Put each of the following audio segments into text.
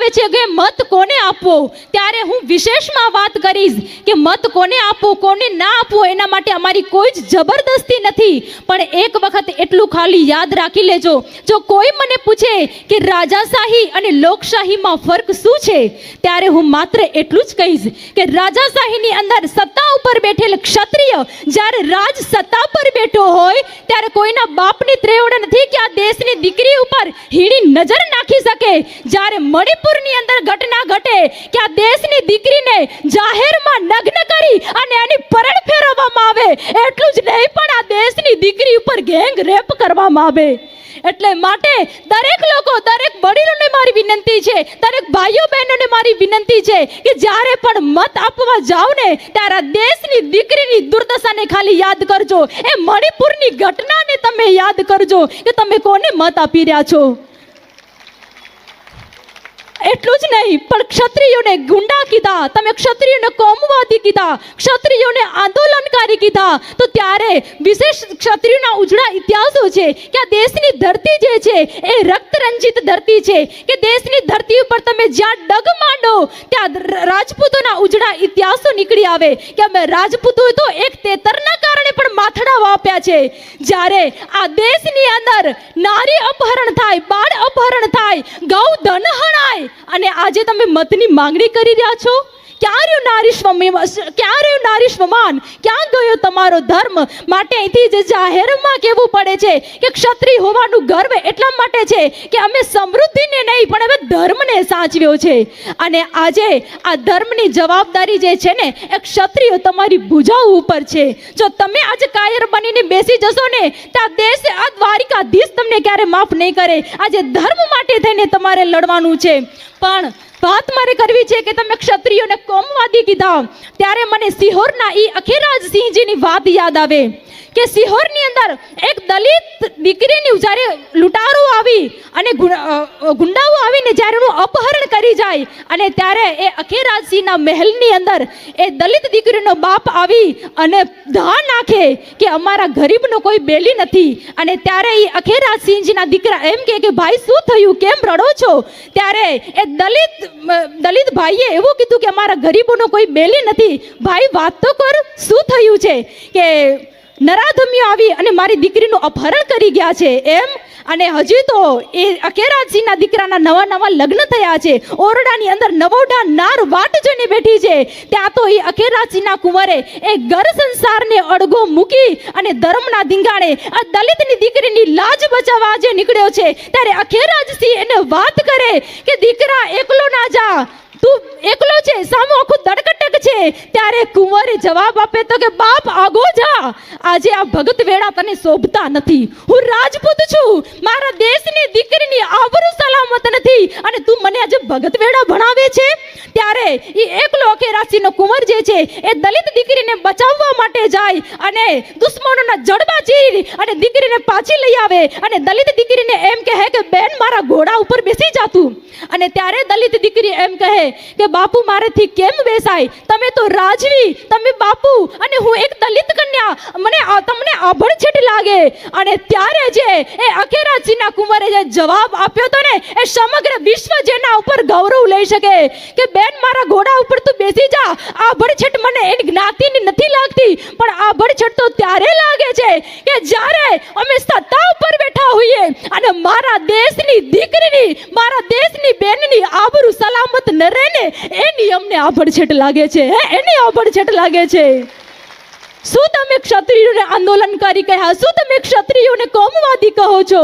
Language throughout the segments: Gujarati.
આવે છે કે મત કોને આપવો? ત્યારે હું વિશેષમાં વાત કરીશ કે મત કોને આપવો, કોને ના આપવો, એના માટે અમારી કોઈ જ જબરદસ્તી નથી. પણ એક વખત એટલું ખાલી યાદ રાખી લેજો. જો કોઈ મને પૂછે કે રાજાશાહી અને લોકશાહીમાં ફરક શું છે, ત્યારે હું માત્ર એટલું જ કહીશ કે રાજાશાહીની અંદર સત્તા ઉપર બેઠેલ ક્ષત્રિય જ્યારે રાજ સત્તા પર બેઠો હોય, ત્યારે કોઈના બાપની ત્રેવડ નથી કે આ દેશની દીકરી ઉપર હીડી નજર નાખી શકે. જ્યારે મણિપુરની અંદર ઘટના ઘટે કે આ દેશની દીકરીને જાહેરમાં નગ્ન કરી અને એની પરણ ફેરવવામાં આવે, એટલું જ નહીં પણ આ દેશની દીકરી ઉપર ગેંગ રેપ કરવામાં આવે. એટલે માટે દરેક લોકો, દરેક વડીલોને મારી વિનંતી છે, દરેક ભાઈઓ બહેનોને મારી વિનંતી છે કે જ્યારે પણ મત આપવા જાઓ ને, ત્યારે દેશની દીકરીની દુર્દશાને ખાલી યાદ કરજો. એ મણિપુરની ઘટનાને તમે યાદ કરજો કે તમે કોને મત આપી રહ્યા છો? એટલું જ નહીં, પણ ક્ષત્રિયોને ગુંડા કીધા, તમે ક્ષત્રિયોને કોમવાદી કીધા, ક્ષત્રિયોને આંદોલનકારી કીધા. તો ત્યારે વિશેષ ક્ષત્રિયોના ઉજળા ઇતિહાસો છે કે આ દેશની ધરતી જે છે, એ રક્તરંજિત ધરતી છે. કે દેશની ધરતી ઉપર તમે જ્યાં ડગ માંડો, ત્યાં રાજપૂતોના ઉજળા ઇતિહાસો નીકળી આવે. કે અમે રાજપૂતો તો એક તેતરના કારણે પણ માથડા વાપ્યા છે. જ્યારે આ દેશની અંદર નારી અપહરણ થાય, બાળ અપહરણ થાય, ગૌ ધન હણાય, અને આજે તમે મતની માંગણી કરી રહ્યા છો? ક્યાં રહ્યું નારી નારીશ્વમાન ક્યાં ગયો તમારો ધર્મ? માટે અહીંથી જે જાહેરમાં કહેવું પડે છે કે ક્ષત્રિય હોવાનું ગર્વ એટલા માટે છે કે અમે સમૃદ્ધિને નહીં, પણ હવે ધર્મને સાચવ્યો છે. અને આજે આ ધર્મની જવાબદારી જે છે ને, એ ક્ષત્રિયો તમારી ભુજાઓ ઉપર છે. જો તમે આજે કાયર બનીને બેસી જશો ને, તો આ દેશ, આ દ્વારિકાધીશ તમને ક્યારે માફ નહીં કરે. આજે ધર્મ માટે થઈને તમારે લડવાનું છે. પણ વાત મારે કરવી છે કે તમે ક્ષત્રિયોને કોમવાદી કીધા. ત્યારે મને સિહોરના ઈ અખિરાજસિંહજીની વાત યાદ આવે કે સિહોરની અંદર એક દલિત દીકરીની જ્યારે લૂંટારો આવી અને ગુંડાઓ આવીને જ્યારે એનું અપહરણ કરી જાય અને ત્યારે એ અખેરાજસિંહના મહેલની અંદર એ દલિત દીકરીનો બાપ આવી અને ધા નાખે કે અમારા ગરીબનો કોઈ બેલી નથી. અને ત્યારે એ અખેરાજસિંહજીના દીકરા એમ કહે કે, ભાઈ, શું થયું? કેમ રડો છો? ત્યારે એ દલિત દલિત ભાઈએ એવું કીધું કે, અમારા ગરીબોનો કોઈ બેલી નથી. ભાઈ, વાત તો કર, શું થયું છે? કે નરાધમ્યો આવી અને મારી દીકરીનું અપહરણ કરી ગયા છે. એમ અને હજી તો એ અખેરાજસિંહના દીકરાના નવા નવા લગ્ન થયા છે. ઓરડાની અંદર નવોડા નાર વાટ જોઈને બેઠી છે. ત્યાં તો એ અકેરાજસિંહના કુંવરે એ ઘર સંસારને અડગો મૂકી અને ધર્મના ધીંગાણે આ દલિતની દીકરીની લાજ બચાવવા જે નીકળ્યો છે. ત્યારે અખેરાજસિંહ એને વાત કરે કે, દીકરા, એકલો ના જા. તું એકલો છે, સામો આખું દડકટક છે. ત્યારે કુંવરે જવાબ આપે તો કે, બાપ, આગો જા. આજે આ ભગત વેળા તને શોભતા નથી. હું રાજપૂત છું. મારા દેશની દીકરીની આબરૂ સલામત નથી. અને તું મને આજે ભગત વેળા ભણાવે છે? ત્યારે એ એકલો અખેરાસીનો કુંવર જે છે, એ દલિત દીકરીને બચાવવા માટે જાય અને દુશ્મનોના જડબા ચીરી અને દીકરીને પાછી લઈ આવે અને દલિત દીકરીને એમ કહે કે, બેન, મારા ઘોડા ઉપર બેસી જાતું અને ત્યારે દલિત દીકરી એમ કહે કે, બાપુ, મારેથી કેમ બેસાય? તમે તો રાજવી, તમે બાપુ અને હું એક દલિત કન્યા. મને તમને તમને આભડછેટ લાગે. અને ત્યારે જે એ અખેરાજીના કુંવરે જે જવાબ આપ્યો તો ને, એ સમગ્ર વિશ્વ જેના ઉપર ગૌરવ લઈ શકે કે, બેન મારા ઘોડા ઉપર તું બેસી જા. ભડછટ મને એની જ્ઞાતિની નથી લાગતી, પણ આ ભડછટ તો ત્યારે લાગે છે કે જ્યારે અમે સત્તા ઉપર બેઠા હોઈએ અને મારા દેશની દીકરીની, મારા દેશની બેનની આબરૂ સલામત ન રહે ને એની અમને આભડછેટ લાગે છે, હે? એની આભડછેટ લાગે છે. શું તમે ક્ષત્રિયોને આંદોલનકારી કહ્યા? શું તમે ક્ષત્રિયોને કોમવાદી કહો છો?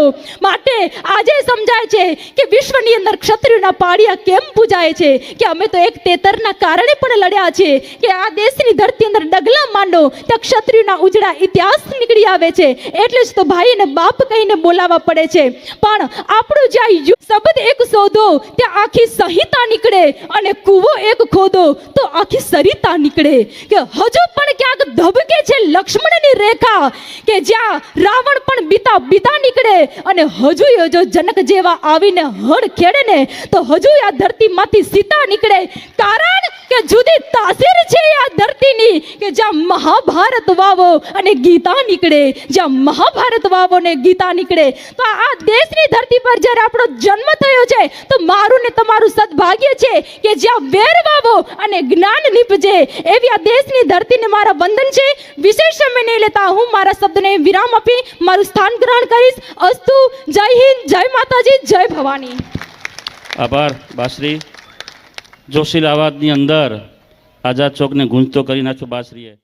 માટે આજે સમજાય છે કે વિશ્વની અંદર ક્ષત્રિયોના પાડિયા કેમ પૂજાય છે? કે અમે તો એક તેતરના કારણે પણ લડ્યા છે કે આ દેશની ધરતી અંદર ડગલા માંડો ત્યાં ક્ષત્રિયોના ઉજળા ઇતિહાસ નીકળી આવે છે. એટલે જ તો ભાઈ અને બાપ કહીને બોલાવવા પડે છે. પણ આપણું જ્યાં શબ્દ એક શોધો, ત્યાં આખી સંહિતા નીકળે અને કૂવો એક ખોદો, તો આખી સરિતા નીકળે. કે હજુ પણ ક્યાંક ધબકે છે લક્ષ્મણની રેખા કે જ્યાં રાવણ પણ બીતા બીતા નીકળે અને હજુ જો જનક જેવા આવીને હળ ખેડે ને તો હજુ આ ધરતીમાંથી સીતા નીકળે. કારણ કે જુદી તાસીર છે આ ધરતીની કે જ્યાં મહાભારત વાવો અને ગીતા નીકળે, જ્યાં મહાભારત વાવો ને ગીતા નીકળે. તો આ દેશની ધરતી પર જ્યારે આપણો જન્મ થયો છે, તો મારું ને તમારું સદભાગ્ય છે કે જ્યાં વેર વાવો અને જ્ઞાન નીપજે. એવી આ દેશની ધરતીને મારા વંદન છે. વિશેષ સમય નહીં લેતા. હું મારા શબ્દને વિરામ આપી, મારું સ્થાન ગ્રહણ કરીશ. અસ્તુ. જય હિન્દ. જય માતાજી. જય ભવાની. આભાર બાશ્રી જોશીલ અવાજની અંદર આઝાદ ચોકને ગુંજતો કરી નાખ્યો બાશ્રીએ